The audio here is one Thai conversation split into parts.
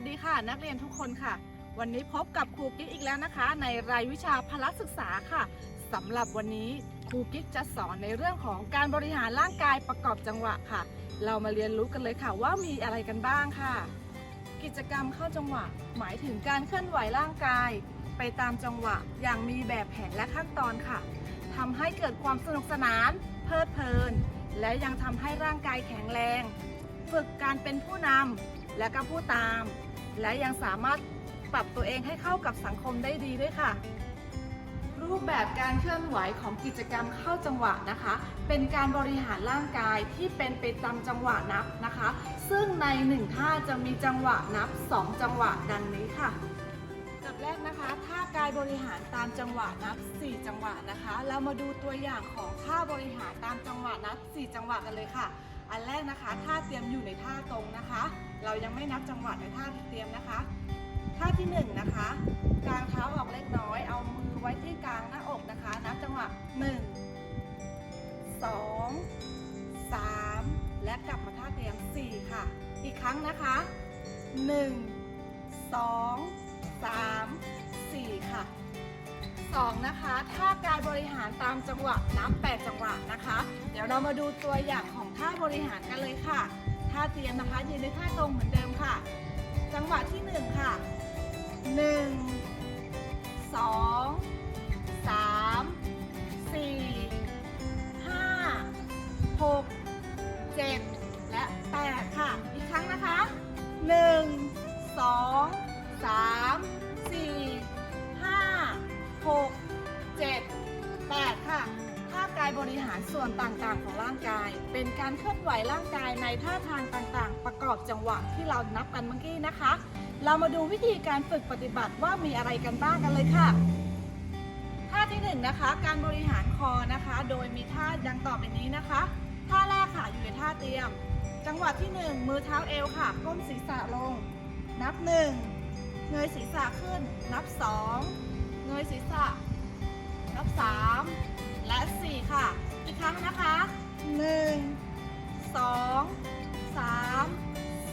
วัสดีค่ะ นักเรียนทุกคนค่ะ วันนี้พบกับครูกิ๊กอีกแล้วนะคะ ในรายวิชาพละศึกษาค่ะสำหรับวันนี้ครูกิ๊กจะสอนในเรื่องของการบริหารร่างกายประกอบจังหวะค่ะ เรามาเรียนรู้กันเลยค่ะว่ามีอะไรกันบ้างค่ะ กิจกรรมเข้าจังหวะ หมายถึงการเคลื่อนไหวร่างกาย ไปตามจังหวะอย่างมีแบบแผนและขั้นตอนค่ะทำให้เกิดความสนุกสนาน เพลิดเพลิน และยังทำให้ร่างกายแข็งแรง ฝึกการเป็นผู้นำและก็ผู้ตาม และยังสามารถปรับตัวเองให้เข้ากับสังคมได้ดีด้วยค่ะ รูปแบบการเคลื่อนไหวของกิจกรรมเข้าจังหวะนะคะ เป็นการบริหารร่างกายที่เป็นไปตามจังหวะนับนะคะ ซึ่งในหนึ่งท่าจะมีจังหวะนับ 2 จังหวะดังนี้ค่ะกับแรกนะคะท่ากายบริหารตามจังหวะนับ 4 จังหวะนะคะ เรามาดูตัวอย่างของท่าบริหารตามจังหวะนับ 4 จังหวะกันเลยค่ะ อันแรกนะคะ ท่าเตรียมอยู่ในท่าตรงนะคะ เรายังไม่นับจังหวะในท่าเตรียมนะคะ ท่าที่หนึ่งนะคะกางเท้าออกเล็กน้อย เอามือไว้ที่กลางหน้าอกนะคะ นับจังหวะหนึ่งสองสามและกลับมาท่าเตรียมสี่ค่ะ อีกครั้งนะคะหนึ่งสองสามสี่ค่ะ 2 นะคะท่าการบริหารตามจังหวะนับ8จังหวะนะคะ เดี๋ยวเรามาดูตัวอย่างของท่าบริหารกันเลยค่ะท่าเตรียมนะคะยืนในท่าตรงเหมือนเดิมค่ะ จังหวะที่ 1 ค่ะ 1 2 3 4 5 6 7และ 8 ค่ะ อีกครั้งนะคะ 1 2 3ากายบริหารส่วนต่างๆ ของร่างกาย เป็นการเคลื่อนไหวร่างกายในท่าทางต่างๆ ประกอบจังหวะที่เรานับกันเมื่อกี้นะคะ เรามาดูวิธีการฝึกปฏิบัติว่ามีอะไรกันบ้างกันเลยค่ะท่าที่หนึ่งนะคะการบริหารคอนะคะ โดยมีท่าดังต่อไปนี้นะคะท่าแรกค่ะอยู่ในท่าเตรียม จังหวะที่หนึ่งมือเท้าเอวค่ะก้มศีรษะลง นับหนึ่งเงยศีรษะขึ้น นับสองเงยศีรษะ นับสาม และ 4 ค่ะ อีกครั้งนะคะ 1 2 3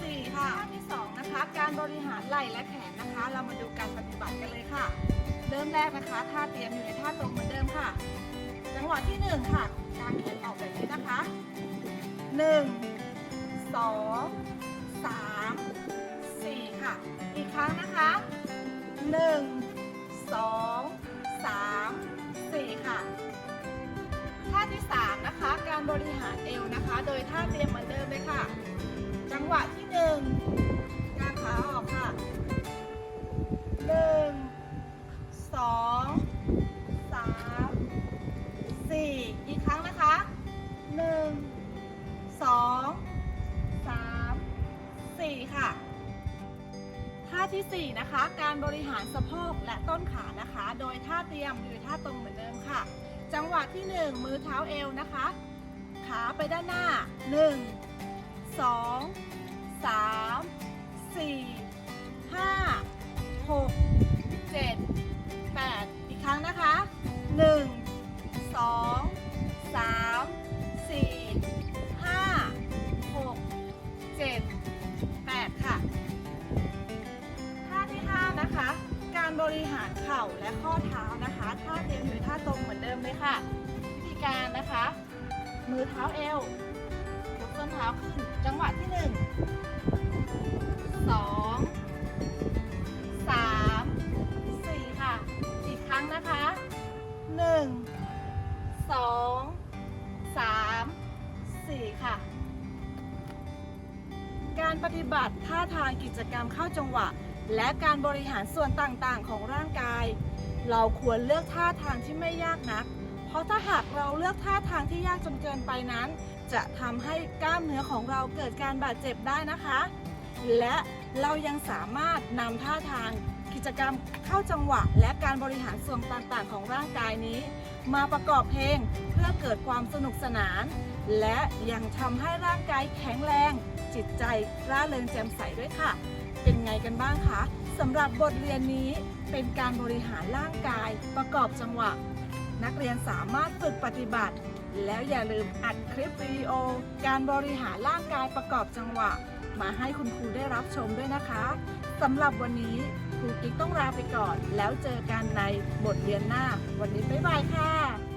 4 ค่ะท่าที่ 2 นะคะ การบริหารไหล่และแขนนะคะ เรามาดูการปฏิบัติกันเลยค่ะ เริ่มแรกนะคะท่าเตรียมอยู่ในท่าตรงเหมือนเดิมค่ะ จังหวะที่ 1 ค่ะ การเขียนออกแบบนี้นะคะ 1 2 3 4 ค่ะ อีกครั้งนะคะ 1 โดยท่าเตรียมเหมือนเดิมเลยค่ะ จังหวะที่หนึ่งกางขาออกค่ะหนึ่งสองสามสี่อีกครั้งนะคะหนึ่งสองสามสี่ค่ะท่าที่ 4 นะคะ การบริหารสะโพกและต้นขานะคะ โดยท่าเตรียมหรือท่าตรงเหมือนเดิมค่ะ จังหวะที่ 1 มือเท้าเอวนะคะ ขาไปด้านหน้า 1 2 3 4 5 6 7 8 อีกครั้งนะคะ 1 2 3 4 5 6 7 8 ค่ะ ท่าที่ 5 นะคะ การบริหารเข่าและข้อเท้านะคะ ท่าเตรียมหรือท่าตรงเหมือนเดิมเลยค่ะ วิธีการ มือเท้าเอวยกส้นเท้าขึ้น จังหวะที่1 2 3 4ค่ะอีกครั้งนะคะ1 2 3 4ค่ะ การปฏิบัติท่าทางกิจกรรมเข้าจังหวะ และการบริหารส่วนต่างๆ ของร่างกาย เราควรเลือกท่าทางที่ไม่ยากนัก ราะถ้าหากเราเลือกท่าทางที่ยากจนเกินไปนั้น จะทำให้กล้ามเนื้อของเราเกิดการบาดเจ็บได้นะคะ และเรายังสามารถนำท่าทางกิจกรรมเข้าจังหวะ และการบริหารส่วนต่างๆ ของร่างกายนี้ มาประกอบเพลงเพื่อเกิดความสนุกสนาน และยังทำให้ร่างกายแข็งแรง จิตใจร่าเริงแจ่มใสด้วยค่ะ เป็นไงกันบ้างคะสำหรับบทเรียนนี้เป็นการบริหารร่างกายประกอบจังหวะ นักเรียนสามารถฝึกปฏิบัติ แล้วอย่าลืมอัดคลิปวิดีโอ การบริหารร่างกายประกอบจังหวะ มาให้คุณครูได้รับชมด้วยนะคะสำหรับวันนี้ครูกิ๊กต้องลาไปก่อน แล้วเจอกันในบทเรียนหน้า วันนี้บ๊ายบายค่ะ